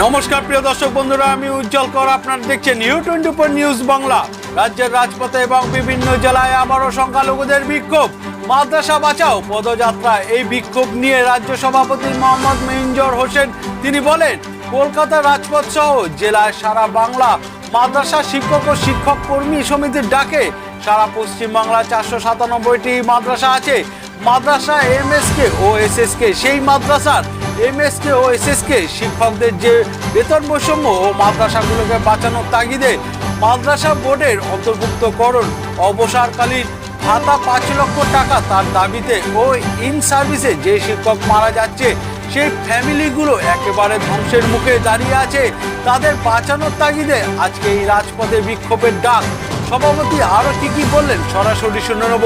নমস্কার, প্রিয় দর্শক বন্ধুরা, আমি উজ্জ্বল কর। আপনারা দেখছেন U twenty four news Bangla রাজ্যের রাজপথে এবং বিভিন্ন জেলায় আবারও সংখ্যালঘুদের বিক্ষোভ। মাদ্রাসা বাঁচাও, পদযাত্রা। এই বিক্ষোভ নিয়ে রাজ্য সভাপতি মোহাম্মদ মেহিনজর হোসেন, তিনি বলেন, কলকাতা রাজপথ সহ জেলায় সারা বাংলা মাদ্রাসা শিক্ষক ও শিক্ষক কর্মী সমিতির ডাকে। সারা পশ্চিমবাংলা চারশো সাতানব্বইটি মাদ্রাসা আছে। মাদ্রাসা এমএসকে ও এসএসকে সেই মাদ্রাসার এমএসকে ও এসএসকে শিক্ষকদের যে বেতন বৈষম্য ও মাদ্রাসাগুলোকে বাঁচানোর তাগিদে মাদ্রাসা বোর্ডের অন্তর্ভুক্তকরণ অবসরকালীন ভাতা পাঁচ লক্ষ টাকা তার দাবিতে ও ইন সার্ভিসে যে শিক্ষক মারা যাচ্ছে, সেই ফ্যামিলিগুলো একেবারে ধ্বংসের মুখে দাঁড়িয়ে আছে। তাদের বাঁচানোর তাগিদে আজকে এই রাজপথে বিক্ষোভের ডাক। সভাপতি আরও কি কি বললেন? সরাসরি শুনে নেব।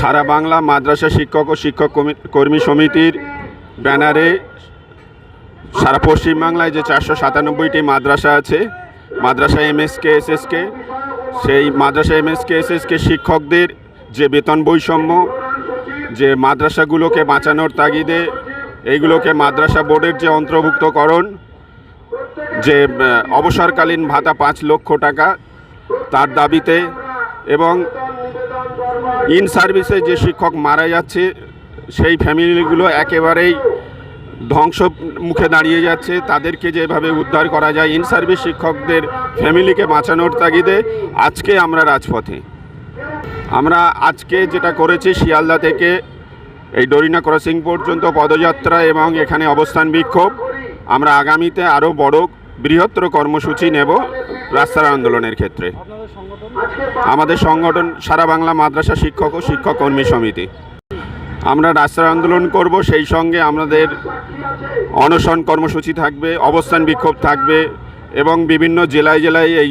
সারা বাংলা মাদ্রাসা শিক্ষক ও শিক্ষক কর্মী সমিতির ব্যানারে সারা পশ্চিমবাংলায় যে চারশো সাতানব্বইটি মাদ্রাসা আছে, মাদ্রাসা এমএসকে, এসএসকে, সেই মাদ্রাসা এমএসকে, এসএসকে শিক্ষকদের যে বেতন বৈষম্য, যে মাদ্রাসাগুলোকে বাঁচানোর তাগিদে, এইগুলোকে মাদ্রাসা বোর্ডের যে অন্তর্ভুক্তকরণ, যে অবসরকালীন ভাতা পাঁচ লক্ষ টাকা, তার দাবিতে এবং ইন সার্ভিসে যে শিক্ষক মারা যাচ্ছে, সেই ফ্যামিলিগুলো একেবারেই ধ্বংস মুখে দাঁড়িয়ে যাচ্ছে। তাদেরকে যেভাবে উদ্ধার করা যায়, ইন সার্ভিস শিক্ষকদের ফ্যামিলিকে বাঁচানোর তাগিদে আজকে আমরা রাজপথে। আমরা আজকে যেটা করেছি, শিয়ালদা থেকে এই ডরিনা ক্রসিং পর্যন্ত পদযাত্রা এবং এখানে অবস্থান বিক্ষোভ। আমরা আগামীতে আরও বড় বৃহত্তর কর্মসূচি নেব রাস্তার আন্দোলনের ক্ষেত্রে। আমাদের সংগঠন সারা বাংলা মাদ্রাসা শিক্ষক ও শিক্ষক কর্মী সমিতি। আমরা রাস্তার আন্দোলন করব, সেই সঙ্গে আমাদের অনশন কর্মসূচি থাকবে, অবস্থান বিক্ষোভ থাকবে এবং বিভিন্ন জেলায় জেলায় এই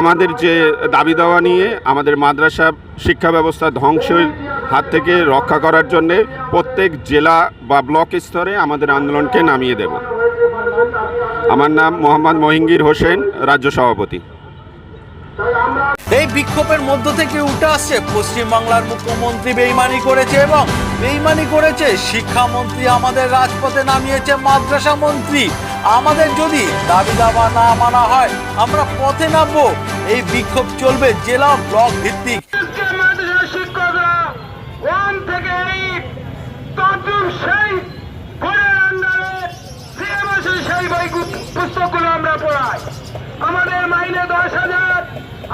আমাদের যে দাবি দেওয়া নিয়ে আমাদের মাদ্রাসা শিক্ষা ব্যবস্থা ধ্বংসের হাত থেকে রক্ষা করার জন্যে প্রত্যেক জেলা বা ব্লক স্তরে আমাদের আন্দোলনকে নামিয়ে দেব। আমার নাম মোহাম্মদ মহিঙ্গির হোসেন রাজ্য সভাপতি। এই বিক্ষোভের মধ্য থেকে উঠে আসছে পশ্চিমবাংলার মুখ্যমন্ত্রী বেইমানি করেছে এবং বেইমানি করেছে শিক্ষামন্ত্রী আমাদের রাজপথে নামিয়েছে মাদ্রাসা মন্ত্রী। আমাদের যদি দাবি দাবা না মানা হয় আমরা পথে নামবো। এই বিক্ষোভ চলবে জেলা ব্লক ভিত্তিক। সেই পুস্তকগুলো আমরা পড়াই। আমাদের মাইনে দশ হাজার,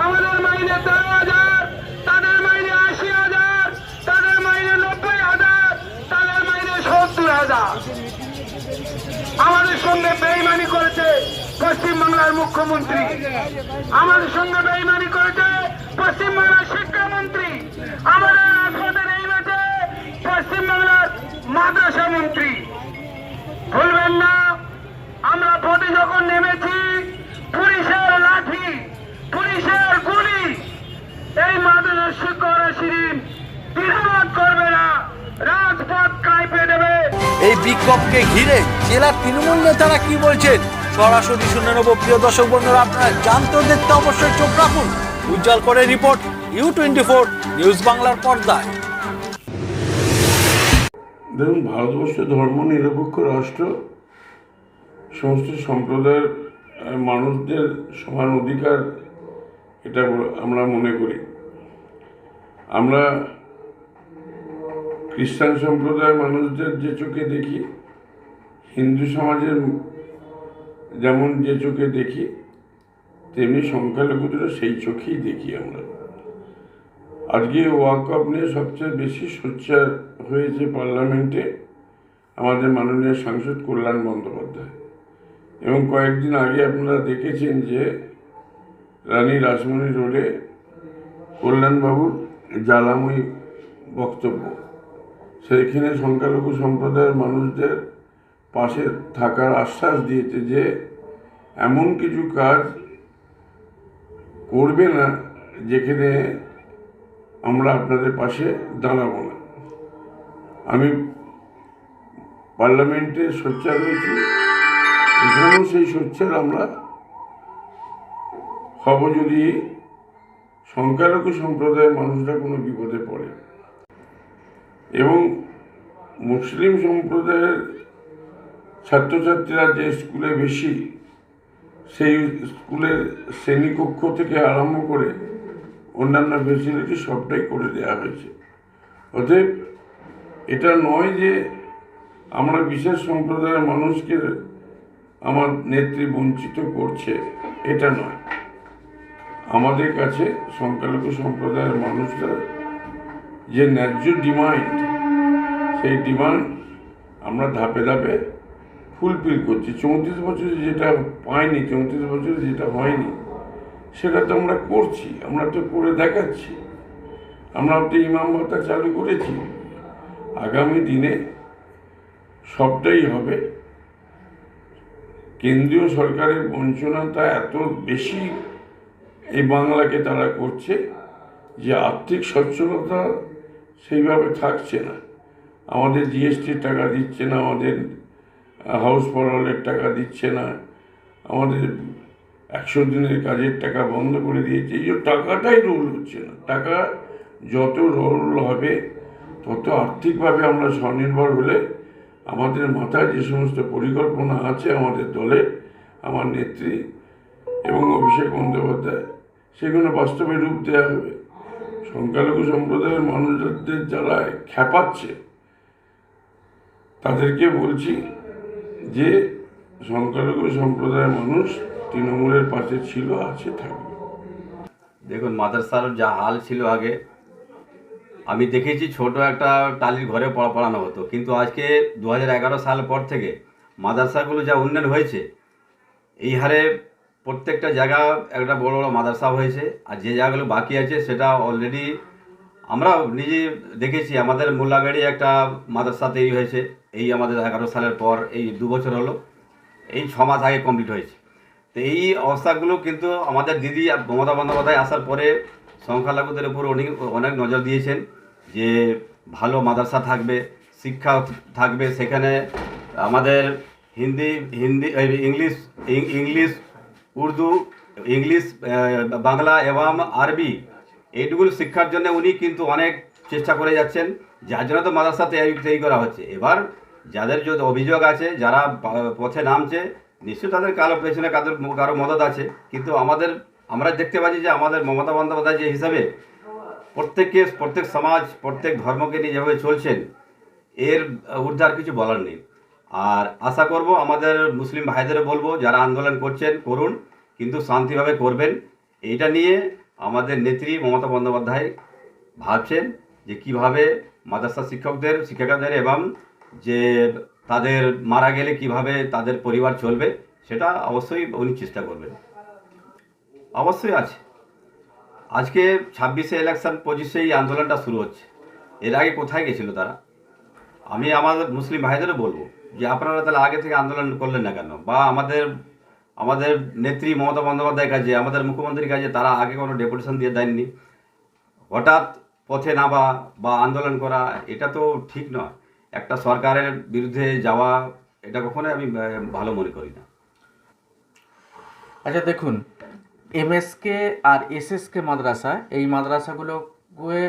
আমাদের মাইনে তেরো হাজার, তাদের মাইনে আশি হাজার, তাদের মাইনে নব্বই হাজার, তাদের মাইনে সত্তর হাজার। আমাদের সঙ্গে বেইমানি করেছে পশ্চিমবাংলার মুখ্যমন্ত্রী। আমাদের সঙ্গে বেইমানি করেছে পশ্চিমবাংলার শিক্ষামন্ত্রী। আমাদের রাজপথে নেমেছে পশ্চিমবাংলার মাদ্রাসা মন্ত্রী। ভুলবেন না। পথে যখন নেমেছি পুলিশের লাঠি পুলিশের গুলি। এই মাদ্রাসার শিক্ষকরা শিরিন দ্বিধাবোধ করবে না রাজপথ কাঁপে দেবে। এই বিক্ষোভকে ঘিরে জেলার তৃণমূল নেতারা কি বলছেন? সরাসরি শুনে নেব প্রিয় দর্শক বন্ধুরা আপনারা জানতে দেখতে অবশ্যই চোখ রাখুন। উজ্জ্বল করে report U twenty four news বাংলার পর্দায়। দেখুন ভারতবর্ষ ধর্ম নিরপেক্ষ রাষ্ট্র সমস্ত সম্প্রদায়ের মানুষদের সমান অধিকার, এটা আমরা মনে করি। আমরা খ্রিস্টান সম্প্রদায়ের মানুষদের যে চোখে দেখি, হিন্দু সমাজের যেমন যে চোখে দেখি, তেমনি সংখ্যালঘুদেরও সেই চোখেই দেখি আমরা। আজকে ওয়াকআপ নিয়ে সবচেয়ে বেশি সোচ্চার হয়েছে পার্লামেন্টে আমাদের মাননীয় সাংসদ কল্যাণ বন্দ্যোপাধ্যায়। এবং কয়েকদিন আগে আপনারা দেখেছেন যে রানী রাসমণি রোডে কল্যাণবাবুর জ্বালাময়ী বক্তব্য। সেইখানে সংখ্যালঘু সম্প্রদায়ের মানুষদের পাশে থাকার আশ্বাস দিয়েছে যে এমন কিছু কাজ করবে না যেখানে আমরা আপনাদের পাশে দাঁড়াবো না। আমি পার্লামেন্টে সোচ্চার হয়েছি। এখানেও সেই সোচ্চার আমরা হব যদি সংখ্যালঘু সম্প্রদায়ের মানুষরা কোনো বিপদে পড়ে। এবং মুসলিম সম্প্রদায়ের ছাত্রছাত্রীরা যে স্কুলে বেশি, সেই স্কুলের শ্রেণীকক্ষ থেকে আরম্ভ করে অন্যান্য ফেসিলিটি সবটাই করে দেওয়া হয়েছে। অতএব এটা নয় যে আমরা বিশেষ সম্প্রদায়ের মানুষকে আমার নেত্রী বঞ্চিত করছে, এটা নয়। আমাদের কাছে সংখ্যালঘু সম্প্রদায়ের মানুষরা যে ন্যায্য ডিমান্ড, সেই ডিমান্ড আমরা ধাপে ধাপে ফুলফিল করছি। চৌত্রিশ বছরে যেটা পাইনি, চৌত্রিশ বছরে যেটা হয়নি, সেটা তো আমরা করছি, আমরা তো করে দেখাচ্ছি। আমরা তো ইমাম ভাতা চালু করেছি। আগামী দিনে সবটাই হবে। কেন্দ্রীয় সরকারের বঞ্চনাটা এত বেশি এই বাংলাকে তারা করছে যে আর্থিক সচ্ছলতা সেইভাবে থাকছে না। আমাদের জিএসটির টাকা দিচ্ছে না, আমাদের হাউস ফরওয়ার্ডের টাকা দিচ্ছে না, আমাদের একশো দিনের কাজের টাকা বন্ধ করে দিয়েছে। এই টাকাটাই রোল হচ্ছে না। টাকা যত রোল হবে, তত আর্থিকভাবে আমরা স্বনির্ভর হলে আমাদের মাথায় যে সমস্ত পরিকল্পনা আছে আমাদের দলে, আমার নেত্রী এবং অভিষেক বন্দ্যোপাধ্যায়, সেগুলো বাস্তবে রূপ দেওয়া হবে। সংখ্যালঘু সম্প্রদায়ের মানুষদের যারা খ্যাপাচ্ছে, তাদেরকে বলছি যে সংখ্যালঘু সম্প্রদায়ের মানুষ তৃণমূলের পাশে ছিল, আছে থাকবে। দেখুন মাদ্রাসার যা হাল ছিল আগে আমি দেখেছি ছোট একটা টালির ঘরে পড়া পড়ানো হতো। কিন্তু আজকে দু হাজার এগারো সাল পর থেকে মাদ্রাসাগুলো যা উন্নয়ন হয়েছে, এই হারে প্রত্যেকটা জায়গা একটা বড় বড় মাদ্রাসা হয়েছে। আর যে জায়গাগুলো বাকি আছে সেটা অলরেডি আমরা নিজে দেখেছি, আমাদের মোল্লাগাড়ি একটা মাদ্রাসা তৈরি হয়েছে, এই আমাদের এগারো সালের পর এই দু বছর হলো, এই ছ মাস আগে কমপ্লিট হয়েছে। তো এই অবস্থাগুলো কিন্তু আমাদের দিদি আর মমতা বন্দ্যোপাধ্যায় আসার পরে সংখ্যালঘুদের উপর অনেক অনেক নজর দিয়েছেন যে ভালো মাদ্রাসা থাকবে শিক্ষা থাকবে। সেখানে আমাদের Hindi Hindi English English, Urdu, English Bangla এবং আরবি এইটুকুল শিক্ষার জন্য উনি কিন্তু অনেক চেষ্টা করে যাচ্ছেন। যার জন্য তো মাদ্রাসা তৈরি তৈরি করা হচ্ছে। এবার যাদের যদি অভিযোগ আছে, যারা পথে নামছে, নিশ্চয়ই তাদের কারও পেছনে কারোর কারও মদত আছে। কিন্তু আমাদের আমরা দেখতে পাচ্ছি যে আমাদের মমতা বন্দ্যোপাধ্যায় যে হিসাবে প্রত্যেককে, প্রত্যেক সমাজ, প্রত্যেক ধর্মকে নিয়ে যেভাবে চলছেন, এর ঊর্ধ্বে কিছু বলার নেই। আর আশা করব আমাদের মুসলিম ভাইদেরও বলব, যারা আন্দোলন করছেন, করুন, কিন্তু শান্তিভাবে করবেন। এইটা নিয়ে আমাদের নেত্রী মমতা বন্দ্যোপাধ্যায় ভাবছেন যে কীভাবে মাদ্রাসা শিক্ষকদের শিক্ষিকাদের এবং যে তাদের মারা গেলে কীভাবে তাদের পরিবার চলবে, সেটা অবশ্যই উনি চেষ্টা করবেন। অবশ্যই আছে। আজকে ছাব্বিশে ইলেকশন পঁচিশে এই আন্দোলনটা শুরু হচ্ছে। এর আগে কোথায় গেছিল তারা? আমি আমাদের মুসলিম ভাইদেরও বলব যে আপনারা তাহলে আগে থেকে আন্দোলন করলেন না কেন? বা আমাদের আমাদের নেত্রী মমতা বন্দ্যোপাধ্যায়ের কাছে আমাদের মুখ্যমন্ত্রীর কাছে তারা আগে কোনো ডেপুটেশন দিয়ে দেননি। হঠাৎ পথে নামা বা আন্দোলন করা, এটা তো ঠিক নয়। একটা সরকারের বিরুদ্ধে যাওয়া, এটা কখনোই আমি ভালো মনে করি না। আচ্ছা দেখুন এমএসকে আর এসএসকে মাদ্রাসা, এই মাদ্রাসাগুলোকে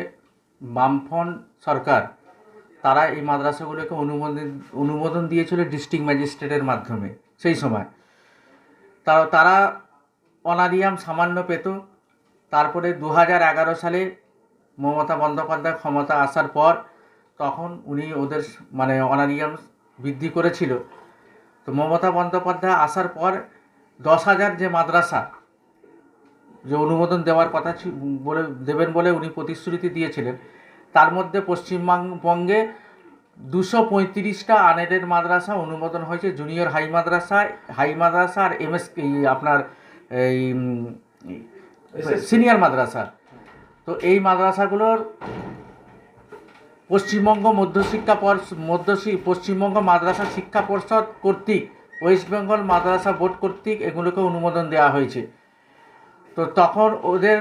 বামফ্রন্ট সরকার, তারা এই মাদ্রাসাগুলোকে অনুমোদন অনুমোদন দিয়েছিল ডিস্ট্রিক্ট ম্যাজিস্ট্রেটের মাধ্যমে সেই সময়। তা, তারা অনারিয়াম সামান্য পেত, তারপরে দু এগারো সালে মমতা বন্দ্যোপাধ্যায় ক্ষমতা আসার পর তখন উনি ওদের মানে অনারিয়াম বৃদ্ধি করেছিল। তো মমতা বন্দ্যোপাধ্যায় আসার পর দশ হাজার যে মাদ্রাসা যে অনুমোদন দেওয়ার কথা বলে দেবেন বলে উনি প্রতিশ্রুতি দিয়েছিলেন। তার মধ্যে পশ্চিমবঙ্গে দুশো পঁয়ত্রিশটা আনেডেড মাদ্রাসা অনুমোদন হয়েছে। জুনিয়র হাই মাদ্রাসা হাই মাদ্রাসা আর এমএস আপনার এই সিনিয়র মাদ্রাসা। তো এই মাদ্রাসাগুলোর পশ্চিমবঙ্গ মধ্যশিক্ষা পর্ষ- মধ্যশি পশ্চিমবঙ্গ মাদ্রাসা শিক্ষা পর্ষদ কর্তৃক ওয়েস্ট বেঙ্গল মাদ্রাসা বোর্ড কর্তৃক এগুলোকে অনুমোদন দেওয়া হয়েছে। তো তখন ওদের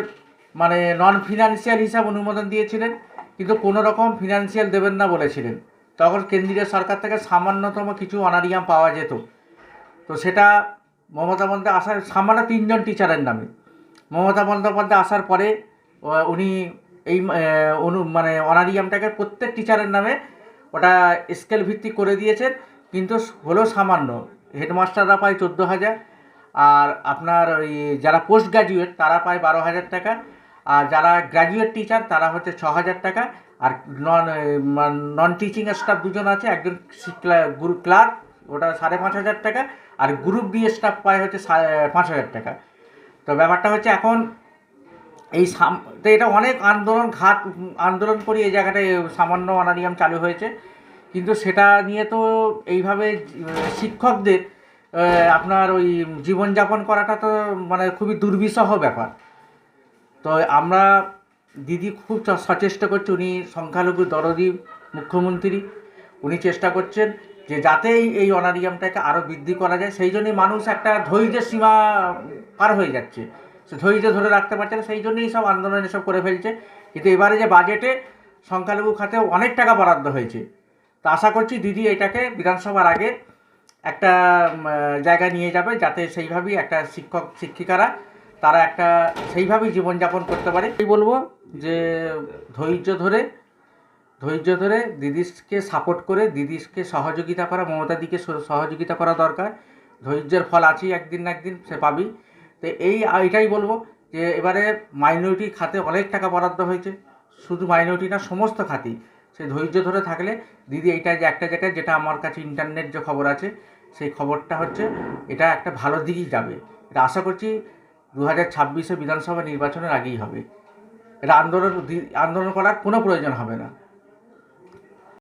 মানে নন ফিনান্সিয়াল হিসাব অনুমোদন দিয়েছিলেন, কিন্তু কোনো রকম ফিনান্সিয়াল দেবেন না বলেছিলেন। তখন কেন্দ্রীয় সরকার থেকে সামান্যতম কিছু অনারিয়াম পাওয়া যেত। তো সেটা মমতা বন্দ্যোপাধ্যায় আসার, সামান্য তিনজন টিচারের নামে। মমতা বন্দ্যোপাধ্যায় আসার পরে উনি এই অনু মানে অনারিয়ামটাকে প্রত্যেক টিচারের নামে ওটা স্কেল ভিত্তিক করে দিয়েছেন, কিন্তু হলো সামান্য। হেডমাস্টাররা পায় চোদ্দ হাজার আর আপনার ওই যারা পোস্ট গ্র্যাজুয়েট তারা পায় বারো হাজার টাকা। আর যারা গ্র্যাজুয়েট টিচার তারা হচ্ছে ছ হাজার টাকা। আর নন নন টিচিং স্টাফ দুজন আছে, একজন গ্রুপ ক্লার্ক ওটা সাড়ে পাঁচ হাজার টাকা। আর গ্রুপ ডি স্টাফ পায় হচ্ছে পাঁচ হাজার টাকা। তো ব্যাপারটা হচ্ছে এখন এই সাম- তো এটা অনেক আন্দোলন ঘাট আন্দোলন করে এই জায়গাটায় সামান্য অনারিয়াম চালু হয়েছে। কিন্তু সেটা নিয়ে তো এইভাবে শিক্ষকদের আপনার ওই জীবনযাপন করাটা তো মানে খুবই দুর্বিষহ ব্যাপার। তো আমরা দিদি খুব সচেষ্ট করছে, উনি সংখ্যালঘু দরদি মুখ্যমন্ত্রী, উনি চেষ্টা করছেন যে যাতে এই- অনারিয়ামটাকে আরও বৃদ্ধি করা যায়। সেই জন্যই মানুষ একটা ধৈর্যের সীমা পার হয়ে যাচ্ছে। সে ধৈর্য ধরে রাখতে পারছে না, সেই জন্যই সব আন্দোলন এসব করে ফেলছে। কিন্তু এবারে যে বাজেটে সংখ্যালঘু খাতে অনেক টাকা বরাদ্দ হয়েছে। তো আশা করছি দিদি এটাকে বিধানসভার আগে একটা জায়গায় নিয়ে যাবে যাতে সেইভাবেই একটা শিক্ষক, শিক্ষিকারা তারা একটা সেইভাবেই জীবনযাপন করতে পারে। এই বলব যে ধৈর্য ধরে ধৈর্য ধরে দিদিকে সাপোর্ট করে দিদিকে সহযোগিতা করা মমতাদিকে সহযোগিতা করা দরকার। ধৈর্যের ফল আছেই একদিন না একদিন, সে পাবি তো এই এটাই বলব যে এবারে মাইনরিটি খাতে অনেক টাকা বরাদ্দ হয়েছে। শুধু মাইনরিটি না, সমস্ত খাতেই। সে ধৈর্য ধরে থাকলে দিদি এইটা যে একটা জায়গায়, যেটা আমার কাছে ইন্টারনেট যে খবর আছে সেই খবরটা হচ্ছে এটা একটা ভালো দিকেই যাবে। এটা আশা করছি দু হাজার ছাব্বিশে বিধানসভা নির্বাচনের আগেই হবে। এটা আন্দোলন আন্দোলন করার কোনো প্রয়োজন হবে না।